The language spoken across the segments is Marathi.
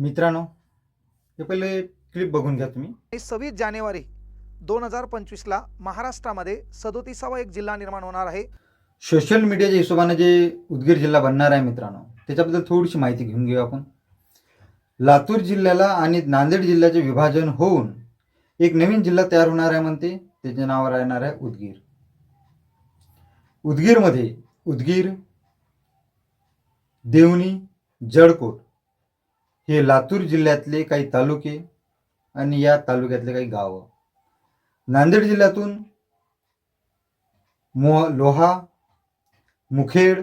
मित्रांनो हे पहिले क्लिप बघून घ्या तुम्ही. सव्वीस जानेवारी दोन हजार पंचवीसला महाराष्ट्रामध्ये सदोतीसावा एक जिल्हा निर्माण होणार आहे. सोशल मीडियाच्या हिशोबाने जे उदगीर जिल्हा बनणार आहे मित्रांनो त्याच्याबद्दल थोडीशी माहिती घेऊन घेऊ आपण. लातूर जिल्ह्याला आणि नांदेड जिल्ह्याचे विभाजन होऊन एक नवीन जिल्हा तयार होणार आहे म्हणते त्याचे नाव राहणार आहे उदगीर. उदगीरमध्ये उदगीर देवणी जळकोट हे लातूर जिल्ह्यातले काही तालुके आणि या तालुक्यातले काही गावं. नांदेड जिल्ह्यातून मोह लोहा मुखेड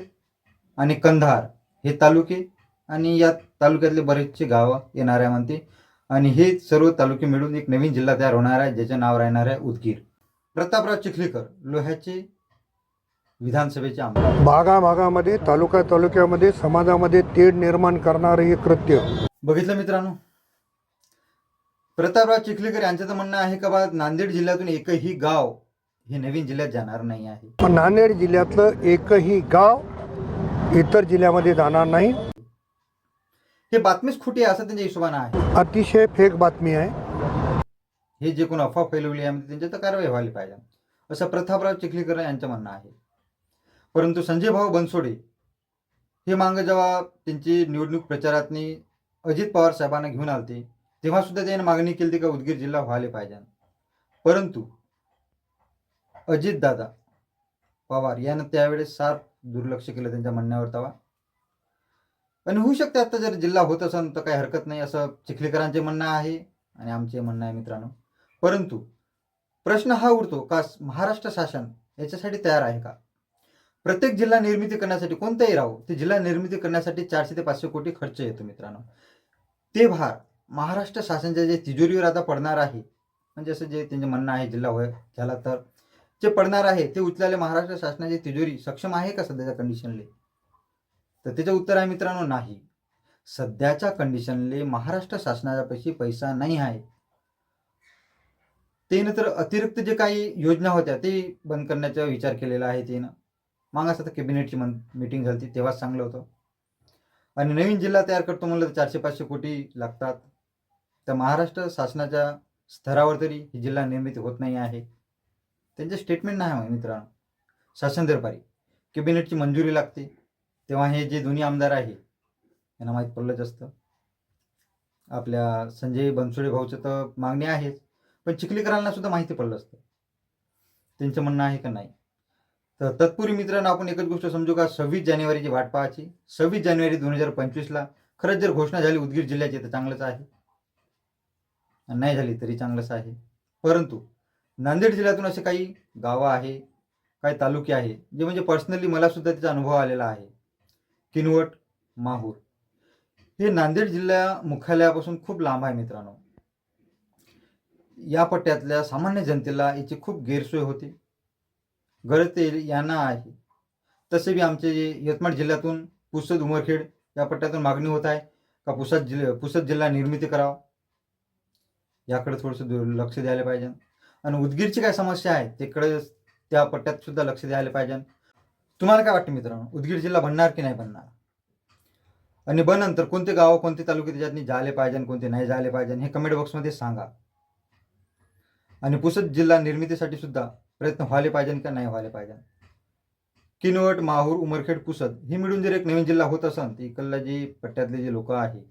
आणि कंधार हे तालुके आणि या तालुक्यातले बरेचसे गावं येणार आहे म्हणते. आणि हे सर्व तालुके मिळून एक नवीन जिल्हा तयार होणार आहे ज्याचे नाव राहणार आहे उदगीर. प्रतापराव चिखलीकर लोह्याचे विधानसभेचे आमदार. भागाभागामध्ये तालुका तालुक्यामध्ये समाजामध्ये तेढ निर्माण करणारं हे कृत्य बघितलं मित्रांनो? प्रतापराव चिखलीकर यांचं तर म्हणणं आहे का बा नांदेड जिल्ह्यातून एकही गाव हे नवीन जिल्ह्यात जाणार नाही आहे. पण नांदेड जिल्ह्यातलं एकही गाव इतर जिल्ह्यामध्ये जाणार नाही. हे बातमीच खोटी आहे असं त्यांच्या हिशोबानं आहे. अतिशय फेक बातमी आहे. हे जे कोण अफवा फैलवली आहे त्यांच्या तर कारवाई व्हायला पाहिजे. असं प्रतापराव चिखलीकर यांचं म्हणणं आहे. परंतु संजय भाऊ बनसोडे हे मागं जेव्हा त्यांची निवडणूक प्रचारातनी अजित पवार साहेबांना घेऊन आलते. तेव्हा सुद्धा त्याने मागणी केली होती का उदगीर जिल्हा व्हायला पाहिजे. परंतु अजितदादा पवार यानं त्यावेळेस साफ दुर्लक्ष केलं त्यांच्या म्हणण्यावर तवा. आणि होऊ शकते आता जर जिल्हा होत असेल तर काही हरकत नाही असं चिखलीकरांचे म्हणणं आहे आणि आमचे म्हणणं आहे मित्रांनो. परंतु प्रश्न हा उरतो का महाराष्ट्र शासन याच्यासाठी तयार आहे का? प्रत्येक जिल्हा निर्मिती करण्यासाठी कोणताही राहो ते जिल्हा निर्मिती करण्यासाठी चारशे ते पाचशे कोटी खर्च येतो मित्रांनो. ते भार महाराष्ट्र शासनाच्या जे तिजोरीवर आता पडणार आहे म्हणजे असं जे त्यांचे म्हणणं आहे जिल्हा होय झाला तर जे पडणार आहे ते उचलायला महाराष्ट्र शासनाची तिजोरी सक्षम आहे का सध्याच्या कंडिशनले तर त्याचं उत्तर आहे मित्रांनो नाही. सध्याच्या कंडिशनले महाराष्ट्र शासनाच्यापाशी पैसा नाही आहे. ते तर अतिरिक्त जे काही योजना होत्या ते बंद करण्याचा विचार केलेला आहे तेनं मग असं तर कॅबिनेटची मन मीटिंग झाली होती तेव्हाच चांगलं होतं. आणि नवीन जिल्हा तयार करतो म्हणलं तर चारशे पाचशे कोटी लागतात. तर महाराष्ट्र शासनाच्या स्तरावर तरी ही जिल्हा निर्मिती होत नाही आहे. त्यांचे स्टेटमेंट नाही आहे मित्रांनो. शासन दरबारी. कॅबिनेटची मंजुरी लागते. तेव्हा हे जे दोन्ही आमदार आहे यांना माहीत पडलंच असतं आपल्या संजय बनसोडे भाऊचं तर मागणी आहेच. पण चिखलीकरांना सुद्धा माहिती पडलं असतं. त्यांचं म्हणणं आहे का नाही? तर तत्पूर्वी मित्रांनो आपण एकच गोष्ट समजू का? सव्वीस जानेवारीची वाट पाहायची. सव्वीस जानेवारी दोन हजार पंचवीसला खरंच जर घोषणा झाली उदगीर जिल्ह्याची तर चांगलंच आहे. नाही झाली तरी चांगलंच आहे. परंतु नांदेड जिल्ह्यातून असे काही गावं आहे काही तालुके आहे जे म्हणजे पर्सनली मला सुद्धा त्याचा अनुभव आलेला आहे. किनवट माहूर. हे नांदेड जिल्हा मुख्यालयापासून खूप लांब आहे मित्रांनो. या पट्ट्यातल्या सामान्य जनतेला याची खूप गैरसोय होते. गरज ते यांना आहे. तसे बी आमचे जे यवतमाळ जिल्ह्यातून पुसद उमरखेड या पट्ट्यातून मागणी होत आहे का पुसद जिल्हा पुसद जिल्हा निर्मिती करावा? याकडे थोडंसं दु- लक्ष द्यायला पाहिजे. आणि उदगीरची काय समस्या आहे तिकडे त्या पट्ट्यात सुद्धा लक्ष द्यायला पाहिजे. तुम्हाला काय वाटतं मित्रांनो? उदगीर जिल्हा बनणार की नाही बनणार? आणि बनंतर कोणते गाव कोणते तालुके त्याच्यातनी झाले पाहिजे कोणते नाही झाले पाहिजे हे कमेंट बॉक्समध्ये सांगा. आणि पुसद जिल्हा निर्मितीसाठी सुद्धा प्रयत्न व्हायला पाहिजे का नाही व्हायला पाहिजे. किनवट माहूर उमरखेड पुसद हे मिळून जर एक नवीन जिल्हा होत असेल तर इकडला जे पट्ट्यातले जे लोक आहे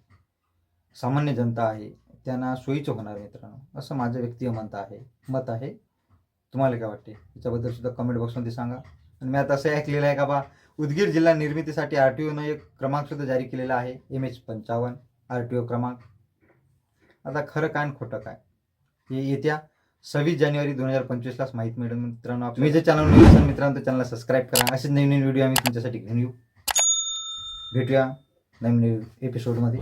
सामान्य जनता आहे त्यांना सोयीचं होणार मित्रांनो असं माझं व्यक्तिय मत आहे मत आहे. तुम्हाला काय वाटते? याच्याबद्दल सुद्धा कमेंट बॉक्समध्ये सांगा. आणि मी आता असं ऐकलेलं आहे का बा उदगीर जिल्हा निर्मितीसाठी आर टी ओनं एक क्रमांक सुद्धा जारी केलेला आहे एम एच पंचावन्न आर टी ओ क्रमांक. आता खरं काय आणि खोटं काय? हे येत्या सव्वीस जानेवारी दोन हजार पंचवीसलाच माहीत मिळेल मित्रांनो मी जे चॅनल नवीन मित्रांनो चॅनलला सबस्क्राईब करा. असेच नवीन नवीन व्हिडिओ आम्ही तुमच्यासाठी घेऊन येऊ. भेटूया नवीन एपिसोडमध्ये